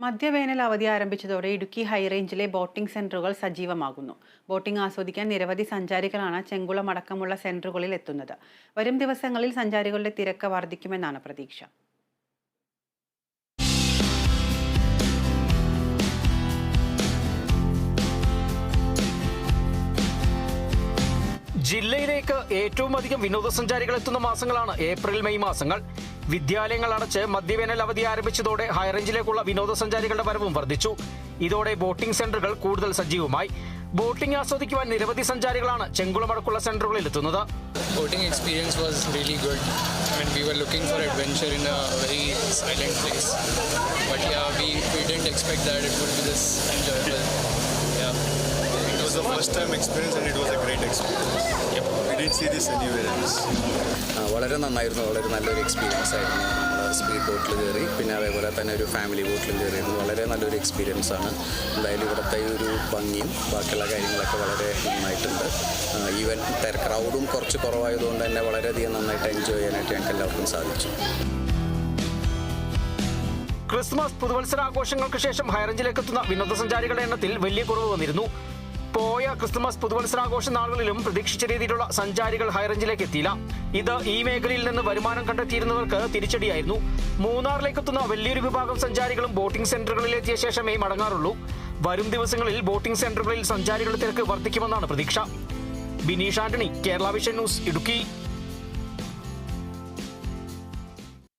മധ്യവേനൽ അവധി ആരംഭിച്ചതോടെ ഇടുക്കി ഹൈറേഞ്ചിലെ ബോട്ടിംഗ് സെന്ററുകൾ സജീവമാകുന്നു. ബോട്ടിംഗ് ആസ്വദിക്കാൻ നിരവധി സഞ്ചാരികളാണ് ചെങ്കുളം അടക്കമുള്ള സെന്ററുകളിൽ എത്തുന്നത്. വരും ദിവസങ്ങളിൽ സഞ്ചാരികളുടെ തിരക്ക് വർദ്ധിക്കുമെന്നാണ് പ്രതീക്ഷ. ജില്ലയിലേക്ക് ഏറ്റവും അധികം വിനോദസഞ്ചാരികൾ എത്തുന്ന മാസങ്ങളാണ് ഏപ്രിൽ മെയ് മാസങ്ങൾ. വിദ്യാലയങ്ങൾ അടച്ച് മദ്യവേനൽ അവധി ആരംഭിച്ചതോടെ ഹൈറേഞ്ചിലേക്കുള്ള വിനോദസഞ്ചാരികളുടെ വരവും വർദ്ധിച്ചു. ഇതോടെ ബോട്ടിംഗ് സെന്ററുകൾ കൂടുതൽ സജീവമായി. ബോട്ടിംഗ് ആസ്വദിക്കുവാൻ നിരവധി സഞ്ചാരികളാണ് ചെങ്കുളം അടക്കുള്ള സെന്ററുകളിൽ എത്തുന്നത്. Boating experience was really good and we were looking for adventure in a very silent place but yeah we we didn't expect that it would be this enjoyable yeah it was the first time experience and it was a great experience yeah we didn't see this anywhere വളരെ നന്നായിരുന്നു. വളരെ നല്ലൊരു experience ആയിരുന്നു. നമ്മൾ speed ബോട്ടിൽ കയറി പിന്നെ അതേപോലെ തന്നെ ഒരു ഫാമിലി ബോട്ടിൽ കയറിയിരുന്നു വളരെ നല്ലൊരു എക്സ്പീരിയൻസ് ആണ്. എന്തായാലും ഇവിടുത്തെ ഒരു ഭംഗിയും ബാക്കിയുള്ള കാര്യങ്ങളൊക്കെ വളരെ നന്നായിട്ടുണ്ട്. ഈവൻ ക്രൗഡും കുറച്ച് കുറവായതുകൊണ്ട് തന്നെ വളരെയധികം നന്നായിട്ട് എൻജോയ് ചെയ്യാനായിട്ട് ഞങ്ങൾക്ക് എല്ലാവർക്കും സാധിച്ചു. ക്രിസ്മസ് പുതുവത്സരാഘോഷങ്ങൾക്ക് ശേഷം ഹൈറേഞ്ചിലേക്ക് എത്തുന്ന വിനോദസഞ്ചാരികളുടെ എണ്ണത്തിൽ വലിയ കുറവ് വന്നിരുന്നു. പോയ ക്രിസ്തുമസ് പുതുവത്സരാഘോഷ നാളുകളിലും പ്രതീക്ഷിച്ച രീതിയിലുള്ള സഞ്ചാരികൾ ഹൈറേഞ്ചിലേക്ക് എത്തിയില്ല. ഇത് ഈ മേഖലയിൽ നിന്ന് വരുമാനം കണ്ടെത്തിയിരുന്നവർക്ക് തിരിച്ചടിയായിരുന്നു. മൂന്നാറിലേക്ക് എത്തുന്ന വലിയൊരു വിഭാഗം സഞ്ചാരികളും ബോട്ടിംഗ് സെന്ററുകളിൽ എത്തിയ ശേഷമേ മടങ്ങാറുള്ളൂ. വരും ദിവസങ്ങളിൽ ബോട്ടിംഗ് സെന്ററുകളിൽ സഞ്ചാരികളുടെ തിരക്ക് വർദ്ധിക്കുമെന്നാണ് പ്രതീക്ഷ. Bineesh Antony Kerala vision news Idukki.